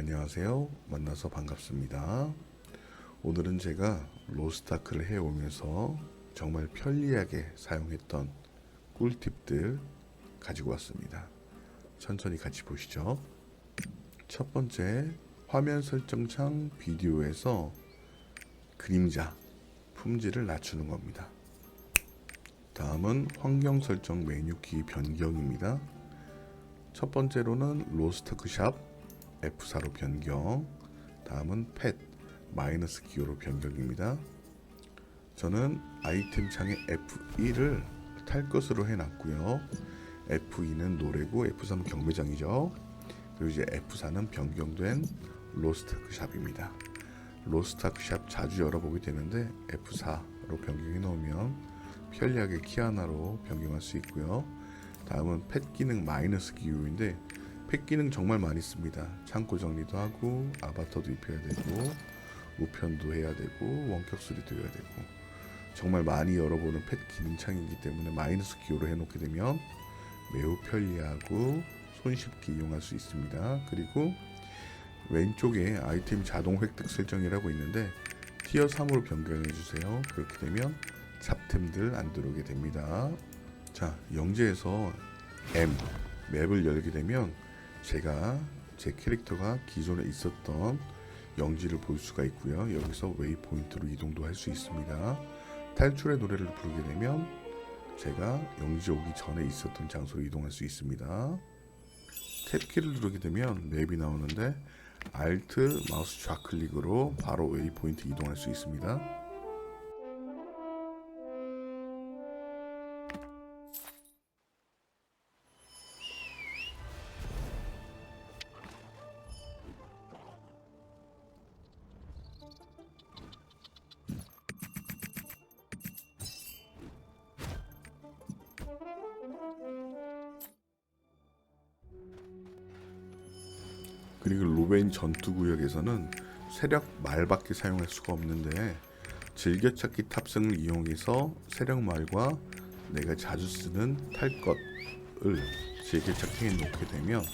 안녕하세요. 만나서 반갑습니다. 오늘은 제가 로스타크를 해오면서 정말 편리하게 사용했던 꿀팁들 가지고 왔습니다. 천천히 같이 보시죠. 첫 번째, 화면 설정창 비디오에서 그림자 품질을 낮추는 겁니다. 다음은 환경 설정 메뉴 키 변경입니다. 첫 번째로는 로스타크 샵 F4로 변경. 다음은 펫 마이너스 기호로 변경입니다. 저는 아이템 창에 F1을 탈 것으로 해놨고요. F2는 노래고 F3은 경매장이죠. 그리고 이제 F4는 변경된 로스타크 샵입니다. 로스타크 샵 자주 열어보게 되는데 F4로 변경해 놓으면 편리하게 키 하나로 변경할 수 있고요. 다음은 펫 기능 마이너스 기호인데 펫 기능 정말 많이 씁니다. 창고 정리도 하고 아바타도 입혀야 되고 우편도 해야 되고 원격 수리도 해야 되고 정말 많이 열어보는 펫 기능 창이기 때문에 마이너스 기호로 해놓게 되면 매우 편리하고 손쉽게 이용할 수 있습니다. 그리고 왼쪽에 아이템 자동 획득 설정이라고 있는데 티어 3으로 변경해 주세요. 그렇게 되면 잡템들 안 들어오게 됩니다. 자, 영재에서 M 맵을 열게 되면 제가 제 캐릭터가 기존에 있었던 영지를 볼 수가 있고요. 여기서 웨이 포인트로 이동도 할 수 있습니다. 탈출의 노래를 부르게 되면 제가 영지 오기 전에 있었던 장소로 이동할 수 있습니다. 탭키를 누르게 되면 맵이 나오는데 Alt 마우스 좌클릭으로 바로 웨이 포인트 이동할 수 있습니다. 그리고 로베인 전투 구역에서는 세력 말밖에 사용할 수가 없는데 즐겨찾기 탑승을 이용해서 세력 말과 내가 자주 쓰는 탈 것을 즐겨찾기 해 놓게 되면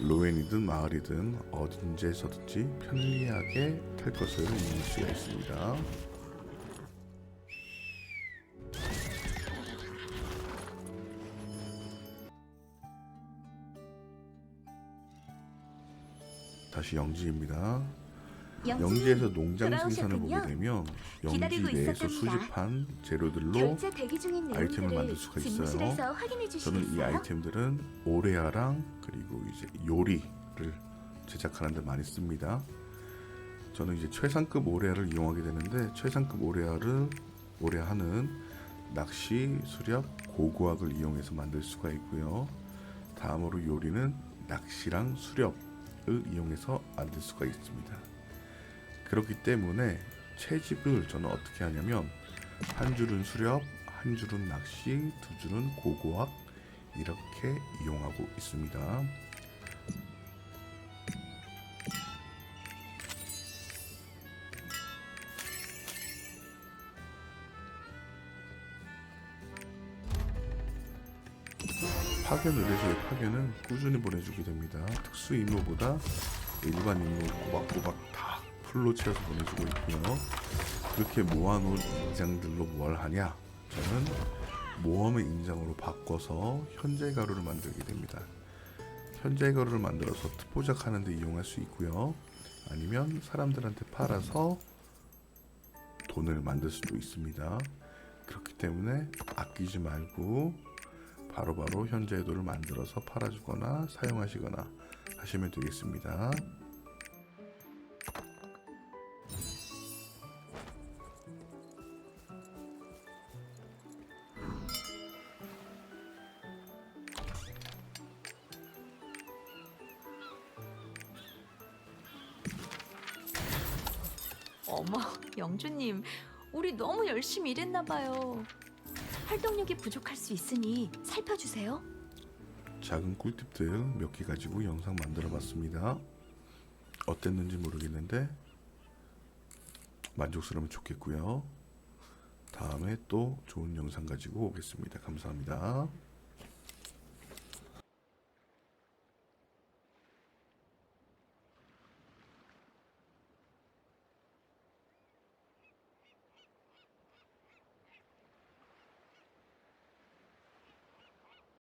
로엔이든 마을이든 어딘지에서든지 편리하게 탈 것을 이용할 수가 있습니다. 다시 영지입니다. 영지 에서 농장 생산을 보게. 되면 영지 내에서. 수집한 재료들로 아이템을 만들 수가 있어요. 저는 이? 아이템들은 오레아랑 그리고 이제 요리를 제작하는 데 많이 씁니다. 저는 이제 최상급 오레아를 이용하게 되는데 최상급 오레아를 오레아는 낚시, 수렵, 고고학을 이용해서 만들 수가 있고요. 다음으로 요리는 낚시랑 수렵을 이용해서 만들 수가 있습니다. 그렇기 때문에 채집을 저는 어떻게 하냐면 한 줄은 수렵, 한 줄은 낚시, 두 줄은 고고학 이렇게 이용하고 있습니다. 파견 의뢰소의 파견은 꾸준히 보내주게 됩니다. 특수 임무보다 일반 임무 꼬박꼬박 다 풀로 채워서 보내주고 있고요. 그렇게 모아놓은 인장들로 뭘 하냐? 저는 모험의 인장으로 바꿔서 현재 가루를 만들게 됩니다. 현재 가루를 만들어서 특포작하는 데 이용할 수 있고요. 아니면 사람들한테 팔아서 돈을 만들 수도 있습니다. 그렇기 때문에 아끼지 말고 바로바로 현재 의도를 만들어서 팔아주거나 사용하시거나 하시면 되겠습니다. 어머, 영주님, 우리 너무 열심히 일했나 봐요. 활동력이 부족할 수 있으니 살펴주세요. 작은 꿀팁들 몇 개 가지고 영상 만들어 봤습니다. 어땠는지 모르겠는데 만족스러우면 좋겠고요. 다음에 또 좋은 영상 가지고 오겠습니다. 감사합니다.